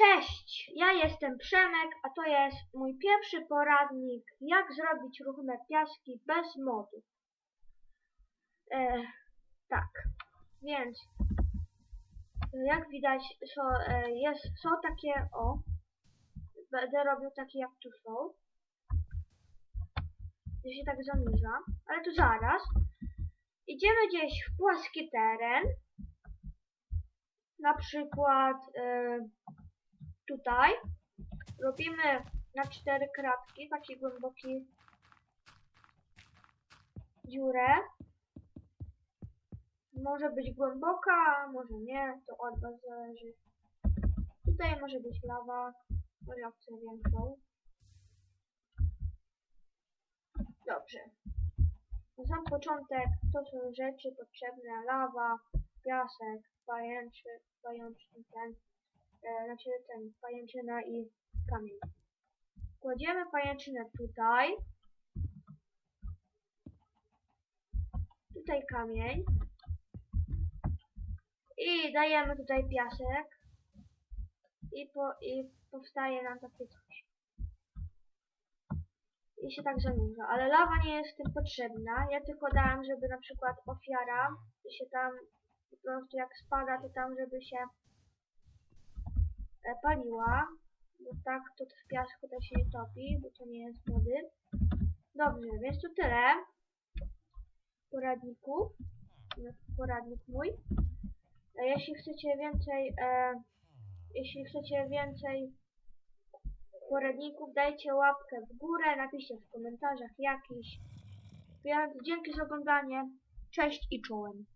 Cześć, ja jestem Przemek, a to jest mój pierwszy poradnik, jak zrobić ruchome piaski bez modu. E, tak, więc jak widać są, e, jest, są takie, o, będę robił takie jak tu są. To się tak zanurza, ale to zaraz. Idziemy gdzieś w płaski teren, na przykład e, tutaj robimy na cztery kratki taki głęboki dziurę. Może być głęboka, może nie, to od was zależy. Tutaj może być lawa, może chcę większą. Dobrze. Na sam początek to są rzeczy potrzebne, lawa, piasek, pajęczy, pajęczny ten, e, znaczy ten, pajęczyna i kamień. Kładziemy pajęczynę tutaj. Tutaj kamień. I dajemy tutaj piasek. I, po, i powstaje nam takie coś. I się tak zanurza. Ale lawa nie jest tym potrzebna. Ja tylko dałem, żeby na przykład ofiara się tam po prostu jak spada, to tam, żeby się paliła, bo tak to w piasku to się nie topi, bo to nie jest wody. Dobrze, więc to tyle poradniku, poradnik mój. E, Jeśli chcecie więcej, e, jeśli chcecie więcej poradników, dajcie łapkę w górę, napiszcie w komentarzach jakiś. Więc dzięki za oglądanie. Cześć i czołem.